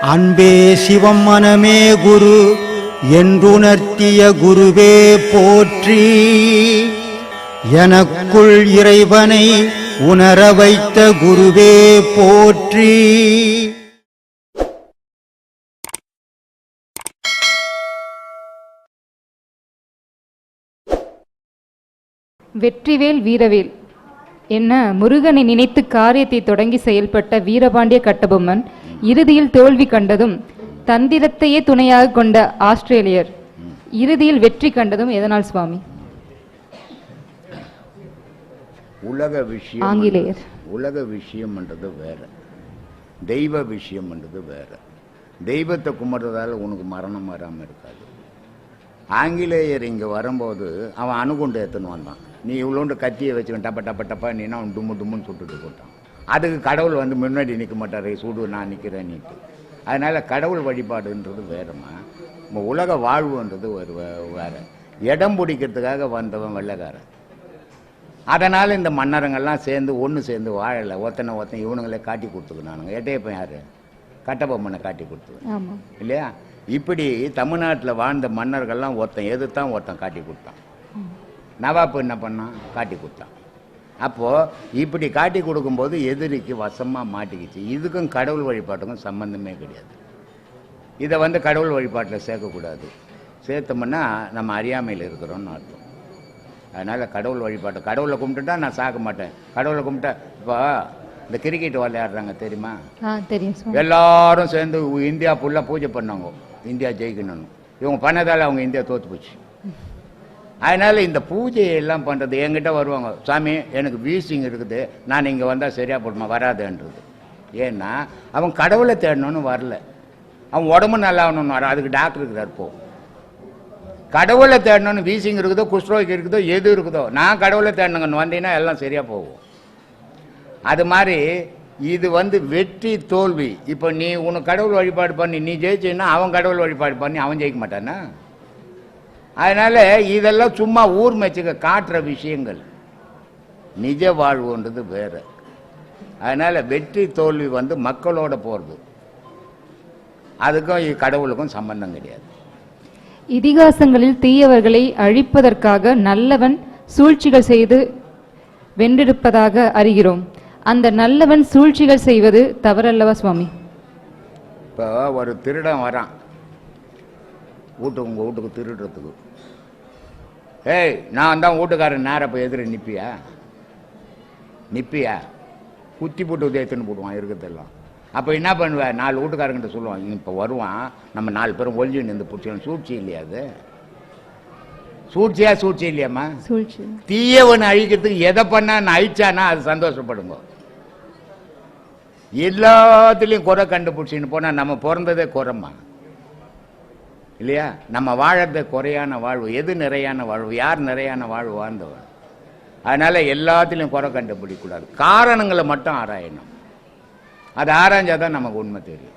அன்பே சிவம் மனமே குரு என்றுணர்த்திய குருவே போற்றி. எனக்குள் இறைவனை உணர வைத்த குருவே போற்றி. வெற்றிவேல் வீரவேல். என்ன முருகனை நினைத்து காரியத்தை தொடங்கி செயல்பட்ட வீரபாண்டிய கட்டபொம்மன் இறுதியில் தோல்வி கண்டதும் தந்திரத்தையே துணையாக கொண்ட ஆஸ்திரேலியர் இறுதியில் வெற்றி கண்டதும் எதனால் சுவாமி? உலக விஷயம் ஆங்கிலேயர். உலக விஷயம்ன்றது வேற. தெய்வ விஷயம்ன்றது வேற. தெய்வத்தை கும்பிட்றதால உனக்கு மரணம் வராமல் இருக்காது. ஆங்கிலேயர் இங்கே வரும்போது அவன் அணுகுண்டு எடுத்துன்னு வந்தான். நீ இவ்வளோண்டு கத்தியை வச்சுக்கணும் டப்ப டப்ப டப்பா நீனா அவன் டும்மு டும்முன்னு சுட்டுட்டு போட்டான். அதுக்கு கடவுள் வந்து முன்னாடி நிற்க மாட்டார். சுடு நான் நிற்கிறேன் நீட்டு. அதனால் கடவுள் வழிபாடுன்றது வேறம்மா. நம்ம உலக வாழ்வுன்றது ஒரு வேற. இடம் பிடிக்கிறதுக்காக வந்தவன் வெள்ளைக்காரன். அதனால் இந்த மன்னருங்கெல்லாம் சேர்ந்து ஒன்று சேர்ந்து வாழலை. ஒத்தனை ஒத்தனை இவனுங்களே காட்டி கொடுத்துக்கினானுங்க. எட்டையப்பன் யார்? கட்டபொம்மனை காட்டி கொடுத்துது ஆமா. இல்லையா? இப்படி தமிழ்நாட்டில் வாழ்ந்த மன்னர்கள்லாம் ஒருத்தன் எதிர்த்தான் ஒருத்தன் காட்டி கொடுத்தான். நவாப்பு என்ன பண்ணான்? காட்டி கொடுத்தான். அப்போது இப்படி காட்டி கொடுக்கும்போது எதிரிக்கு வசமாக மாட்டிக்கிச்சு. இதுக்கும் கடவுள் வழிபாட்டுக்கும் சம்பந்தமே கிடையாது. இதை வந்து கடவுள் வழிபாட்டில் சேர்க்கக்கூடாது. சேர்த்தோம்னா நம்ம அறியாமையில் இருக்கிறோம்னு அர்த்தம். அதனால் கடவுள் வழிபாட்டு கடவுளை கும்பிட்டுட்டா நான் சாக மாட்டேன். கடவுளை கும்பிட்டா இப்போ இந்த கிரிக்கெட் விளையாடுறாங்க தெரியுமா? தெரியும் எல்லாரும் சேர்ந்து இந்தியா ஃபுல்லாக பூஜை பண்ணாங்க இந்தியா ஜெயிக்கணும்னு. இவங்க பண்ணதால் அவங்க இந்தியா தோற்று போச்சு. அதனால் இந்த பூஜையை எல்லாம் பண்ணுறது என்கிட்ட வருவாங்க சாமி எனக்கு வீசிங் இருக்குது. நான் இங்கே வந்தால் சரியாக போடுமா வராதுன்றது. ஏன்னா அவன் கடவுளை தேடணும்னு வரல. அவன் உடம்பு நல்லா ஆகணும்னு வர அதுக்கு டாக்டர் இருக்கிறார் போ. கடவுளை தேடணும்னு வீசிங் இருக்குதோ குஷ்ரோகி இருக்குதோ எது இருக்குதோ நான் கடவுளை தேடணுங்கன்னு வந்தீங்கன்னா எல்லாம் சரியாக போகும். அது மாதிரி இது வந்து வெற்றி தோல்வி. இப்போ நீ உனக்கு கடவுள் வழிபாடு பண்ணி நீ ஜெயிச்சின்னா அவன் கடவுள் வழிபாடு பண்ணி அவன் ஜெயிக்க மாட்டானா? அதனால இதெல்லாம் சும்மா ஊர் மெச்சுக்க காட்டுற விஷயங்கள். நிஜ வாழ்வுன்றது வேற. அதனால வெற்றி தோல்வி வந்து மக்களோட போகிறது அதுக்கும் கடவுளுக்கும் சம்பந்தம் கிடையாது. இதிகாசங்களில் தீயவர்களை அழிப்பதற்காக நல்லவன் சூழ்ச்சிகள் செய்து வென்றிருப்பதாக அறிகிறோம். அந்த நல்லவன் சூழ்ச்சிகள் செய்வது தவறல்லவா சுவாமி? இப்போ ஒரு திருடன் வரான். வீட்டுக்கு உங்கள் வீட்டுக்கு திருடுறதுக்கு. ஏய் நான் தான் வீட்டுக்காரன் நேரம் இப்போ எதிர நிற்பியா நிற்பியா குத்தி போட்டு உதயத்துன்னு போடுவான் இருக்கிறதெல்லாம். அப்போ என்ன பண்ணுவேன் நாலு வீட்டுக்காரங்கிட்ட சொல்லுவான் இப்போ வருவான். நம்ம நாலு பேரும் ஒழிஞ்சு நின்று பிடிச்சோம் சூழ்ச்சி இல்லையா அது? சூழ்ச்சியா சூழ்ச்சி இல்லையாம்மா? சூழ்ச்சி. தீயவன் அழிக்கிறதுக்கு எதை பண்ணா நான் அழிச்சானா அது சந்தோஷப்படுங்க. எல்லாத்துலேயும் குறை கண்டுபிடிச்சின்னு போனால் நம்ம பிறந்ததே குறைம்மா. இல்லையா? நம்ம வாழறது குறையான வாழ்வு. எது நிறையான வாழ்வு? யார் நிறையான வாழ்வு வாழ்ந்தவன் அதனால எல்லாத்துலேயும் குறை கண்டுபிடிக்கக்கூடாது காரணங்களை மட்டும் ஆராயணும். அது ஆராய்ஞ்சாதான் நமக்கு உண்மை தெரியும்.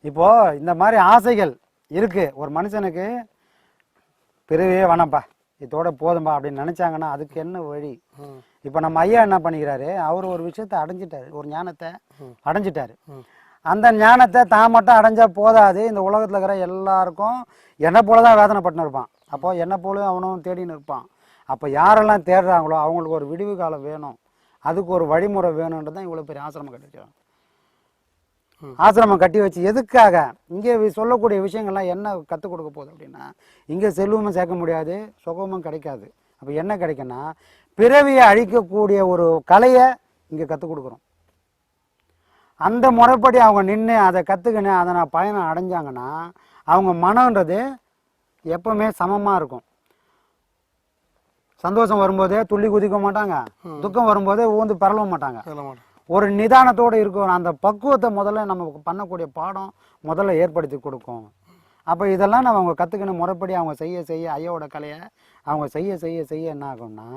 இப்போ இந்த மாதிரி ஆசைகள் இருக்கு. ஒரு மனுஷனுக்கு பிறவே வேணாம்ப்பா. இதோட போதும்பா அப்படின்னு நினைச்சாங்கன்னா அதுக்கு என்ன வழி? இப்போ நம்ம ஐயா என்ன பண்ணிக்கிறாரு? அவர் ஒரு விஷயத்தை அடைஞ்சிட்டாரு. ஒரு ஞானத்தை அடைஞ்சிட்டாரு. அந்த ஞானத்தை தான் மட்டும் அடைஞ்சா போதாது. இந்த உலகத்தில் இருக்கிற எல்லாருக்கும் என்னை போல தான் வேதனைப்பட்டு இருப்பான். அப்போ என்னை போல அவனும் தேடின்னு இருப்பான். அப்போ யாரெல்லாம் தேடுறாங்களோ அவங்களுக்கு ஒரு விடிவு காலம் வேணும். அதுக்கு ஒரு வழிமுறை வேணுன்றது தான் இவ்வளோ பெரிய ஆசிரமம் கட்டிருக்காங்க ஆசிரமம் கட்டி வச்சு எதுக்காக? இங்கே சொல்லக்கூடிய விஷயங்கள்லாம் என்ன கற்றுக் கொடுக்க போகுது அப்படின்னா இங்கே செல்வமும் சேர்க்க முடியாது சுகமும் கிடைக்காது. அப்போ என்ன கிடைக்குன்னா பிறவியை அழிக்கக்கூடிய ஒரு கலையை இங்கே கற்றுக் கொடுக்குறோம். அந்த முறைப்படி அவங்க நின்று அதை கற்றுக்கின்னு அதை நான் பயணம் அடைஞ்சாங்கன்னா அவங்க மனம்ன்றது எப்பவுமே சமமாக இருக்கும். சந்தோஷம் வரும்போதே துள்ளி குதிக்க மாட்டாங்க. துக்கம் வரும்போதே ஊந்து பரள மாட்டாங்க. ஒரு நிதானத்தோடு இருக்கும் அந்த பக்குவத்தை முதல்ல நம்ம பண்ணக்கூடிய பாடம் முதல்ல ஏற்படுத்தி கொடுக்கும். அப்போ இதெல்லாம் நம்ம அவங்க கற்றுக்கணும் முறைப்படி அவங்க செய்ய செய்ய ஐயாவோட கலையை அவங்க செய்ய செய்ய செய்ய என்ன ஆகும்னா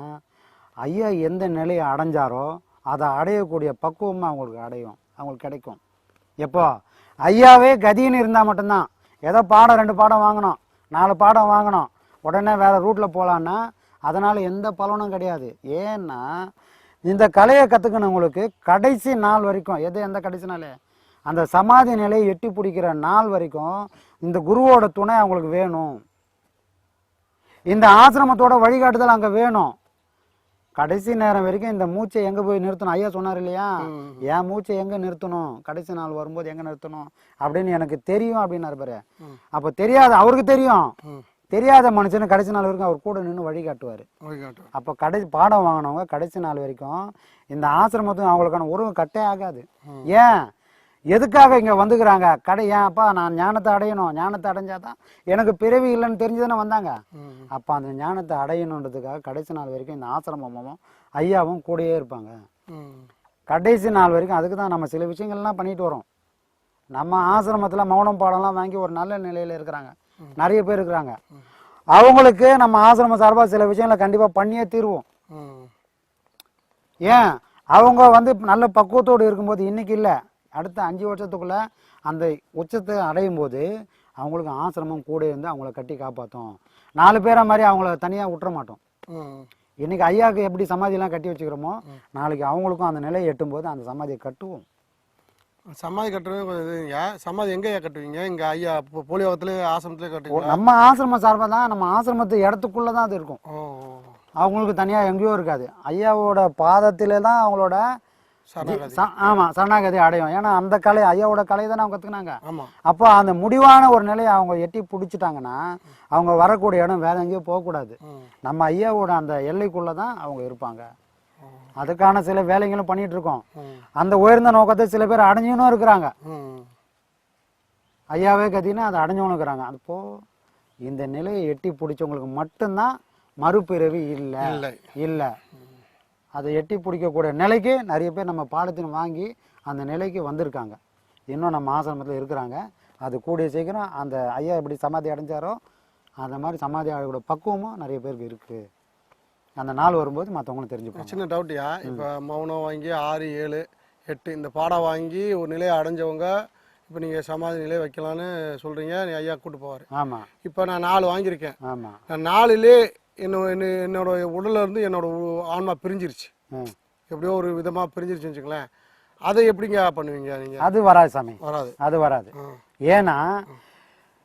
ஐயா எந்த நிலையை அடைஞ்சாரோ அதை அடையக்கூடிய பக்குவமாக அவங்களுக்கு அடையும் அவங்களுக்கு கிடைக்கும். எப்போ? ஐயாவே கதின்னு இருந்தால் மட்டும்தான். ஏதோ பாடம் ரெண்டு பாடம் வாங்கினோம் நாலு பாடம் வாங்கினோம் உடனே வேறு ரூட்டில் போகலான்னா அதனால் எந்த பலனும் கிடையாது. ஏன்னா இந்த கலையை கற்றுக்கணவங்களுக்கு கடைசி நாள் வரைக்கும் எது எந்த கடைசி நாள்? அந்த சமாதி நிலையை எட்டி பிடிக்கிற நாள் வரைக்கும் இந்த குருவோட துணை அவங்களுக்கு வேணும். இந்த ஆசிரமத்தோட வழிகாட்டுதல் அங்கே வேணும். கடைசி நேரம் வரைக்கும் இந்த மூச்சை எங்கே போய் நிறுத்தணும்? ஐயா சொன்னார் இல்லையா? என் மூச்சை எங்கே நிறுத்தணும்? கடைசி நாள் வரும்போது எங்கே நிறுத்தணும்? அப்படின்னு எனக்கு தெரியும் அப்படின்னாரு பாரு. அப்போ தெரியாத அவருக்கு தெரியும். தெரியாத மனுஷனு கடைசி நாள் வரைக்கும் அவர் கூட நின்று வழி காட்டுவார். அப்போ கடைசி பாடம் வாங்கினவங்க கடைசி நாள் வரைக்கும் இந்த ஆசிரமத்துக்கும் அவங்களுக்கான உறவு கட்டே ஆகாது. ஏன்? எதுக்காக இங்கே வந்துக்கிறாங்க? கடை ஏன் அப்பா நான் ஞானத்தை அடையணும். ஞானத்தை அடைஞ்சாதான் எனக்கு பிறவி இல்லைன்னு தெரிஞ்சுதானே வந்தாங்க. அப்போ அந்த ஞானத்தை அடையணுன்றதுக்காக கடைசி நாள் வரைக்கும் இந்த ஆசிரமமும் ஐயாவும் கூடயே இருப்பாங்க. கடைசி நாள் வரைக்கும் அதுக்கு தான் நம்ம சில விஷயங்கள்லாம் பண்ணிட்டு வரோம். நம்ம ஆசிரமத்தில் மௌனம் பாடம்லாம் வாங்கி ஒரு நல்ல நிலையில் இருக்கிறாங்க. நிறைய பேர் இருக்கிறாங்க. அவங்களுக்கு நம்ம ஆசிரம சார்பாக சில விஷயங்களை கண்டிப்பாக பண்ணியே தீர்வோம். ஏன்? அவங்க வந்து நல்ல பக்குவத்தோடு இருக்கும்போது இன்னைக்கு இல்லை. அடுத்த அஞ்சு வருஷத்துக்குள்ள அந்த உச்சத்தை அடையும் போது அவங்களுக்கு ஆசிரமம் கூட இருந்து அவங்கள கட்டி காப்பாற்றும் நாலு பேரை மாதிரி அவங்கள தனியாக விட்டுற மாட்டோம். இன்னைக்கு ஐயாவுக்கு எப்படி சமாதியெல்லாம் கட்டி வச்சுக்கிறோமோ நாளைக்கு அவங்களுக்கும் அந்த நிலையை எட்டும்போது அந்த சமாதியை கட்டுவோம். சமாதி கட்டுறது சமாதி எங்கேயா கட்டுவீங்க? இங்க ஐயா போலியோகத்துல ஆசிரமத்துல கட்டுவீங்களா? நம்ம ஆசிரம சார்பாக தான் நம்ம ஆசிரமத்து இடத்துக்குள்ளே தான் அது இருக்கும். அவங்களுக்கு தனியாக எங்கேயோ இருக்காது. ஐயாவோட பாதத்திலே தான் அவங்களோட சரணாகதி. ச- ஆமா சரணாகதி அடையும். ஏன்னா அந்த கலை ஐயாவோட கலை தானே அவங்க கற்றுக்கினாங்க அப்போ அந்த முடிவான ஒரு நிலையை அவங்க எட்டி பிடிச்சிட்டாங்கன்னா அவங்க வரக்கூடிய இடம் வேற எங்கேயும் போகக்கூடாது. நம்ம ஐயாவோட அந்த எல்லைக்குள்ளே தான் அவங்க இருப்பாங்க. அதுக்கான சில வேலைகளும் பண்ணிட்டு இருக்கோம். அந்த உயர்ந்த நோக்கத்தை சில பேர் அடைஞ்சவனும் இருக்கிறாங்க. ஐயாவே கத்தினா அதை அடைஞ்சவனும் இருக்கிறாங்க. அப்போ இந்த நிலையை எட்டி பிடிச்சவங்களுக்கு மட்டும்தான் மறுபிறவி இல்லை. இல்லை. அதை எட்டி பிடிக்கக்கூடிய நிலைக்கு நிறைய பேர் நம்ம பாடத்தின் வாங்கி அந்த நிலைக்கு வந்திருக்காங்க. இன்னும் நம்ம ஆசிரமத்தில் இருக்கிறாங்க. அது கூடிய சீக்கிரம் அந்த ஐயா எப்படி சமாதி அடைஞ்சாரோ அந்த மாதிரி சமாதி அடையோட பக்குவமும் நிறைய பேருக்கு இருக்குது அந்த நாள் வரும்போது மற்றவங்களும் தெரிஞ்சுப்பாங்க. சின்ன டவுட்டியா இப்போ மௌனம் வாங்கி ஆறு ஏழு எட்டு இந்த பாடம் வாங்கி ஒரு நிலையை அடைஞ்சவங்க இப்போ நீங்கள் சமாதி நிலை வைக்கலான்னு சொல்கிறீங்க நீ ஐயா கூட்டு போவார். ஆமாம் இப்போ நான் நாலு வாங்கியிருக்கேன். ஆமாம் நான் நாலுலே என்னோட என்ன- என்னோட உடல்ல இருந்து என்னோட ஆன்மா பிரிஞ்சிருச்சு. எப்படியோ ஒரு விதமாக பிரிஞ்சிருச்சுன்னு வச்சுங்களேன் அதை எப்படிங்க பண்ணுவீங்க நீங்கள் அது வராது சாமி. வராது. அது வராது. ஏன்னா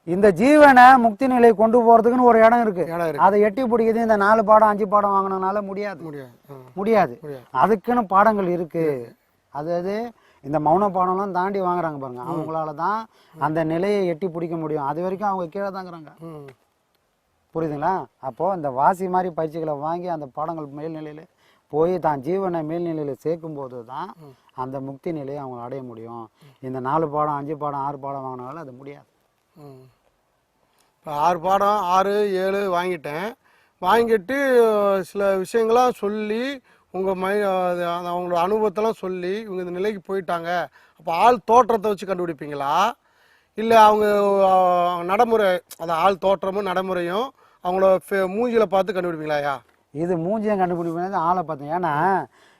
இந்த ஜீவனை முக்தி நிலை கொண்டு போறதுக்குன்னு ஒரு இடம் இருக்கு. அதை எட்டி பிடிக்கிறது இந்த நாலு பாடம் அஞ்சு பாடம் வாங்கினனால முடியாது. முடியாது. முடியாது. அதுக்குன்னு பாடங்கள் இருக்கு. அதாவது இந்த மௌன பாடம்லாம் தாண்டி வாங்குறாங்க பாருங்க. அவங்களால தான் அந்த நிலையை எட்டி பிடிக்க முடியும். அது வரைக்கும் அவங்க கீழே தாங்கிறாங்க. புரியுதுங்களா? அப்போ இந்த வாசி மாதிரி பயிற்சிகளை வாங்கி அந்த பாடங்கள் மேல்நிலையில போய் தான் ஜீவனை மேல்நிலையில சேர்க்கும் போது தான் அந்த முக்தி நிலையை அவங்க அடைய முடியும். இந்த நாலு பாடம் அஞ்சு பாடம் ஆறு பாடம் வாங்கினாலும் அது முடியாது. இப்போ ஆறு பாடம் ஆறு ஏழு வாங்கிட்டேன். வாங்கிட்டு சில விஷயங்கள்லாம் சொல்லி உங்கள் மை அவங்களோட அனுபவத்தெல்லாம் சொல்லி இவங்க இந்த நிலைக்கு போயிட்டாங்க. அப்போ ஆள் தோற்றத்தை வச்சு கண்டுபிடிப்பீங்களா? இல்லை அவங்க நடைமுறை அந்த ஆள் தோற்றமும் நடைமுறையும் அவங்களோட ஃபே- மூஞ்சில பார்த்து கண்டுபிடிப்பீங்களா ஐயா? இது மூஞ்சியம் கண்டுபிடிப்பது ஆளை பார்த்தேன். ஏன்னா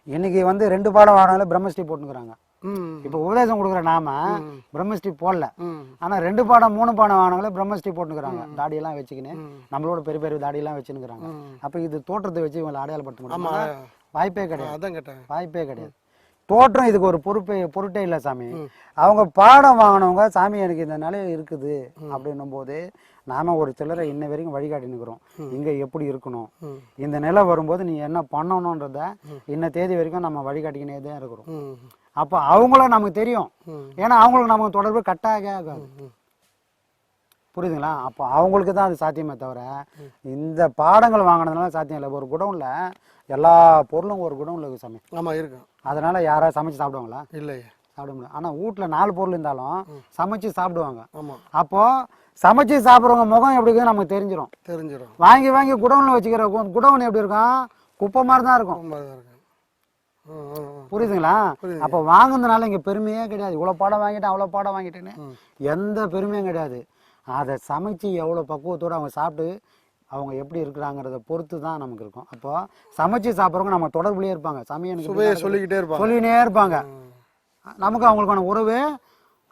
இன்னைக்கு வந்து ரெண்டு பாடம் வாங்கினாலும் பிரம்மஸ்ரீ போட்டுக்கிறாங்க இப்போ உபதேசம் கொடுக்குற நாம பிரம்மஸ்ரீ போடல. ஆனா ரெண்டு பாடம் மூணு பாடம் வாங்கினாங்களே பிரம்மஸ்ரீ போட்டுக்கிறாங்க தாடியெல்லாம் வச்சுக்கின்னு. நம்மளோட பெரிய பெரிய தாடியெல்லாம் வச்சுன்னுக்குறாங்க. அப்ப இது தோற்றத்தை வச்சு இவங்களை அடையாளப்படுத்த முடியுமா? வாய்ப்பே கிடையாது. அதான் கேட்டேன். வாய்ப்பே கிடையாது. தோற்றம் இதுக்கு ஒரு பொறுப்பே பொருட்டே இல்லை சாமி. அவங்க பாடம் வாங்கினவங்க சாமி எனக்கு இந்த நிலை இருக்குது அப்படின்னும் போது நாம ஒரு சிலரை இன்ன வரைக்கும் வழிகாட்டி நிற்கிறோம் இங்க எப்படி இருக்கணும்? இந்த நிலை வரும்போது நீ என்ன பண்ணணுன்றத இன்ன தேதி வரைக்கும் நம்ம வழிகாட்டிக்கினே தான் இருக்கிறோம். அப்போ அவங்கள நமக்கு தெரியும். ஏன்னா அவங்களுக்கு நமக்கு தொடர்பு கட்டாக ஆகாது. புரியுதுங்களா? அப்போ அவங்களுக்கு தான் அது சாத்தியமே தவிர இந்த பாடங்கள் வாங்கினதுனால சாத்தியம் இல்லை. ஒரு குடவுன்ல எல்லா பொருளும் ஒரு குடவுன்ல இருக்கு சாமி ஆமாம் இருக்கும் அதனால யாராவது சமைச்சு சாப்பிடுவாங்களா? இல்லையே. சாப்பிட முடியாது ஆனால் வீட்டில் நாலு பொருள் இருந்தாலும் சமைச்சு சாப்பிடுவாங்க. ஆமாம் அப்போ சமைச்சு சாப்பிட்றவங்க முகம் எப்படி இருக்குன்னு நமக்கு தெரிஞ்சிடும் தெரிஞ்சிடும் வாங்கி வாங்கி குடவுன்ல வச்சுக்கிற குடவுன் எப்படி இருக்கும்? குப்பை மாதிரி தான் இருக்கும். புரியுதுங்களா? புரியுது. அப்போ வாங்குனதுனால இங்கே பெருமையே கிடையாது. இவ்வளோ பாடம் வாங்கிட்டேன் அவ்வளோ பாடம் வாங்கிட்டேன்னு எந்த பெருமையும் கிடையாது. அதை சமைச்சு எவ்வளோ பக்குவத்தோடு அவங்க சாப்பிட்டு அவங்க எப்படி இருக்கிறாங்கிறத பொறுத்து தான் நமக்கு இருக்கும். அப்போ சமைச்சு சாப்பிட்றவங்க நம்ம தொடர்புலேயே இருப்பாங்க. சமையல் சொல்லிக்கிட்டே இருப்பாங்க. சொல்லினே இருப்பாங்க. நமக்கு அவங்களுக்கான உறவு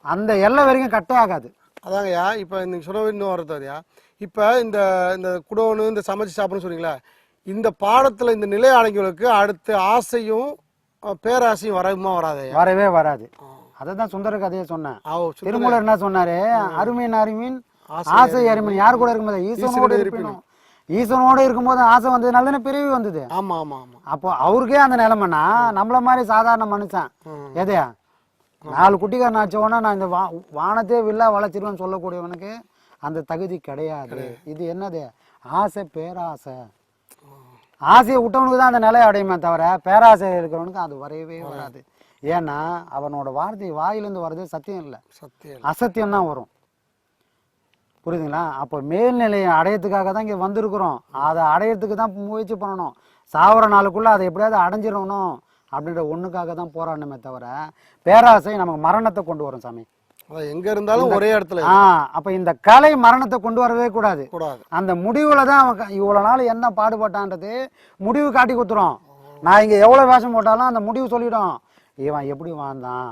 அந்த எல்லை வரைக்கும் கட்டே ஆகாது. அதாங்கய்யா இப்போ நீங்கள் சொன்ன இன்னும் வரதாரியா இப்போ இந்த இந்த குடோனு இந்த சமைச்சு சாப்பிடணும்னு சொன்னீங்களா இந்த பாடத்துல இந்த நிலை அடங்கிகளுக்கு அடுத்த ஆசையும் பேராசையும் வரவுமா வராதே வரவே வராது. அதை தான் சுந்தர கதையை சொன்னேன் திருமூலர் என்ன சொன்னாரு? அருமீன் அருமீன் ஆசை அருமீன் யார் கூட இருக்கும்போது? ஈசனோடு இருப்பினும். ஈசனோடு இருக்கும்போது ஆசை வந்ததுனால தானே பிறவி வந்தது? ஆமா ஆமா ஆமா. அப்போ அவருக்கே அந்த நிலைமைனா நம்மள மாதிரி சாதாரண மனுஷன். எதையா? நாலு குட்டிக்காரன் ஆச்சவொன்னா நான் இந்த வா வானத்தே வில்லா வளர்ச்சிருவேன்னு சொல்லக்கூடியவனுக்கு அந்த தகுதி கிடையாது. இது என்னது? ஆசை பேராசை. ஆசையை விட்டவனுக்கு தான் அந்த நிலை அடையுமே தவிர பேராசை இருக்கிறவனுக்கு அது வரவே வராது. ஏன்னா அவனோட வார்த்தை வாயிலிருந்து வர்றது சத்தியம் இல்லை. சத்தியம் அசத்தியம் தான் வரும். புரியுதுங்களா? அப்போ மேல்நிலையை அடையறதுக்காக தான் இங்கே வந்திருக்கிறோம். அதை அடையறதுக்கு தான் முயற்சி பண்ணணும். சாவர நாளுக்குள்ள அதை எப்படியாவது அடைஞ்சிடணும். அப்படின்ற ஒண்ணுக்காக தான் போராடணுமே தவிர பேராசை நமக்கு மரணத்தை கொண்டு வரும் சாமி. எங்க இருந்தாலும் ஒரே இடத்துல ஆ அப்ப இந்த கலை மரணத்தை கொண்டு வரவே கூடாது. அந்த முடிவுல தான் அவன் இவ்வளவு நாள் என்ன பாடுபட்டான்றது முடிவு காட்டி கொடுத்துரும். நான் இங்க எவ்வளவு வேஷம் போட்டாலும் அந்த முடிவு சொல்லிடும். இவன் எப்படி வாழ்ந்தான்?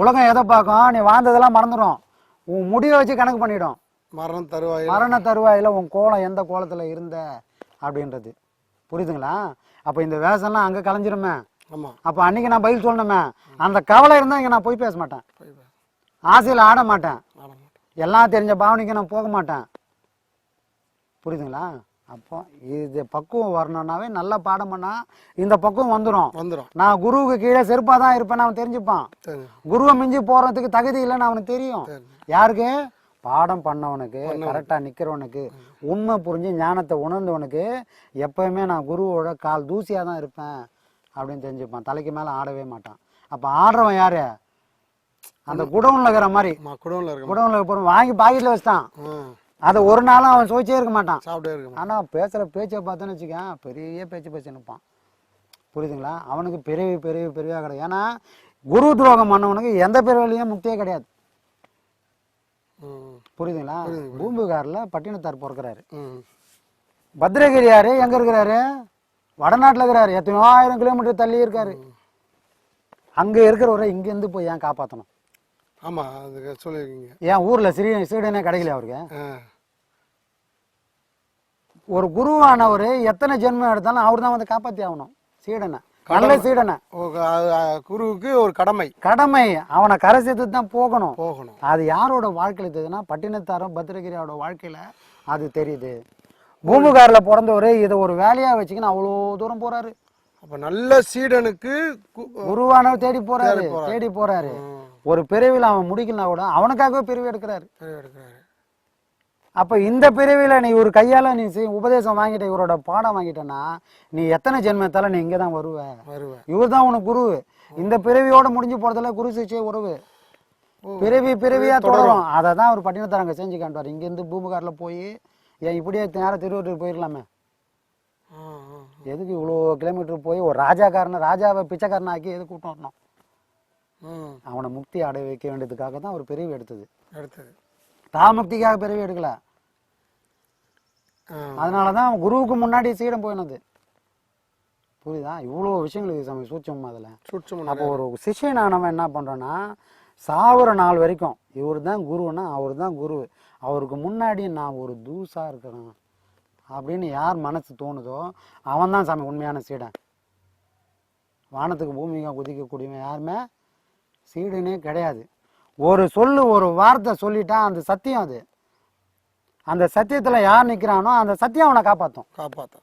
உலகம் எதை பார்க்கும்? நீ வாழ்ந்ததெல்லாம் மறந்துடும். உன் முடிவை வச்சு கணக்கு பண்ணிடும். மரணம் தருவாயில். மரண தருவாயில உன் கோலம் எந்த கோலத்துல இருந்த? அப்படின்றது. புரியுதுங்களா? அப்ப இந்த வேஷம்லாம் அங்க கலைஞ்சிருமே. ஆமா. அப்ப அன்னைக்கு நான் பதில் சொல்லணுமே. அந்த கவலை இருந்தா இங்க நான் போய் பேச மாட்டேன். ஆசையில ஆட மாட்டேன். எல்லாம் தெரிஞ்ச பாவனைக்கு நான் போக மாட்டேன். புரியுதுங்களா? அப்போ இது பக்குவம் வரணும்னாவே நல்லா பாடம் பண்ணா இந்த பக்குவம் வந்துடும் வந்துரும். நான் குருவுக்கு கீழே செருப்பா தான் இருப்பேன் அவன் தெரிஞ்சுப்பான். குருவை மிஞ்சி போறதுக்கு தகுதி இல்லைன்னு அவனுக்கு தெரியும். யாருக்கு? பாடம் பண்ணவனுக்கு கரெக்டா நிக்கிறவனுக்கு உண்மை புரிஞ்சு ஞானத்தை உணர்ந்தவனுக்கு எப்பவுமே நான் குருவோட கால் தூசியா தான் இருப்பேன் அப்படின்னு தெரிஞ்சுப்பான். தலைக்கு மேல ஆடவே மாட்டான். அப்ப ஆடுறவன் யாரு? அந்த குடவுன்ல இருக்கிற மாதிரி. ஆமா குடோன்ல இருக்க குடவுன்ல போறோம் வாங்கி பாக்கெட்ல வச்சிட்டான். அதை ஒரு நாளும் அவன் சுவைச்சே இருக்க மாட்டான். சாப்பிட்டே இருக்க ஆனா பேசுற பேச்சை பார்த்தோன்னு வச்சுக்கேன் பெரிய பேச்சு பேச்சு நிற்பான் புரியுதுங்களா? அவனுக்கு பிறவி பிறவி பிறவியாக கிடையாது. ஏன்னா குரு துரோகம் பண்ணவனுக்கு எந்த பிறவிலையும் முக்தியே கிடையாது. புரியுதுங்களா? பூம்புகாரில் பட்டினத்தார் பிறக்கிறாரு. ம். பத்ரகிரியாரு எங்க இருக்கிறாரு? வடநாட்டுல இருக்கிறாரு. எத்தனையோ ஆயிரம் கிலோமீட்டர் தள்ளி இருக்காரு. அங்க இருக்கிறவரை இங்க இருந்து போய் ஏன் காப்பாத்தணும்? ஆமா அதுக்கு சொல்லியிருக்கீங்க. ஏன் ஊர்ல சிறீ சீடனே கிடைக்கல அவருக்கு? ஒரு குருவானவர் எத்தனை ஜென்மம் எடுத்தாலும் அவர் தான் வந்து காப்பாத்தி ஆகணும். சீடனை நல்ல சீடனை? குருவுக்கு ஒரு கடமை. கடமை. அவனை கரை சேர்த்து தான் போகணும். போகணும். அது யாரோட வாழ்க்கையில தெரியுதுன்னா பட்டினத்தாரும் பத்திரகிரியோட வாழ்க்கையில அது தெரியுது. பூம்புகாரில் பிறந்தவர் இதை ஒரு வேலையா வச்சுக்கின்னு அவ்வளோ தூரம் போறாரு. அப்ப நல்ல சீடனுக்கு குருவானவர் தேடி போறாரு தேடி போறாரு. ஒரு பிறவியில் அவன் முடிக்கலனா கூட அவனுக்காகவே பிறவி எடுக்கிறாரு. சரி, எடுக்கிறாரு. அப்ப இந்த பிறவியில நீ ஒரு கையால நீ உபதேசம் வாங்கிட்ட இவரோட பாடம் வாங்கிட்டேன்னா நீ எத்தனை ஜென்மத்தால நீ இங்கே தான் வருவ. வருவேன் இவர் தான் உனக்கு குரு. இந்த பிறவியோட முடிஞ்சு போறதுல குரு சிஷ்ய உறவு. பிறவி பிறவியா தொடரும். அதை தான் அவர் பட்டினத்தாரங்க செஞ்சு காட்டுவார் இங்கேருந்து பூம்புகாரில் போய் ஏன் இப்படியே நேரம் திருவள்ளூர் போயிடலாமே. எதுக்கு இவ்வளோ கிலோமீட்டர் போய் ஒரு ராஜாக்காரனை ராஜாவை பிச்சைக்காரனை ஆக்கி எதுக்கு கூட்டம் வரணும்? அவனை முக்தி அடைய வைக்க வேண்டியதுக்காக தான் அவர் பிறவி எடுத்தது. அடுத்தது தாமுக்திக்காக பிறவி எடுக்கல. அதனால தான் குருவுக்கு முன்னாடி சீடம் போயினது. புரியுதா? இவ்வளோ விஷயங்கள் இருக்குது சாமி சூட்சம் அதில். சூட்சுமம் அப்போ ஒரு சிஷ்யனானவன் என்ன பண்ணுறோன்னா சாவுற நாள் வரைக்கும் இவர் தான் குருன்னா அவர் தான் குரு. அவருக்கு முன்னாடி நான் ஒரு தூசா இருக்கிறேன் அப்படின்னு யார் மனசு தோணுதோ அவன் தான் சாமி உண்மையான சீடன். வானத்துக்கு பூமிக்கு குதிக்கக்கூடியவன் யாருமே? சீடனே கிடையாது. ஒரு சொல்லு ஒரு வார்த்தை சொல்லிட்டா அந்த சத்தியம் அது. அந்த சத்தியத்தில் யார் நிற்கிறானோ அந்த சத்தியம் அவனை காப்பாற்றும் காப்பாத்த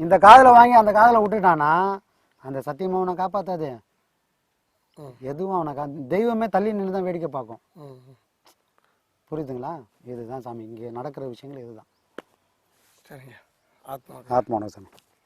இந்த காதுல வாங்கி அந்த காதுல விட்டுட்டானா அந்த சத்தியமும் அவனை காப்பாத்தாது. ம். எதுவும் அவனை கா தெய்வமே தள்ளி நின்று தான் வேடிக்கை பார்க்கும். புரியுதுங்களா? இதுதான் சாமி இங்கே நடக்கிற விஷயங்கள் இதுதான். சரிங்க. ஆத்மா ஆத்மானோ சாமி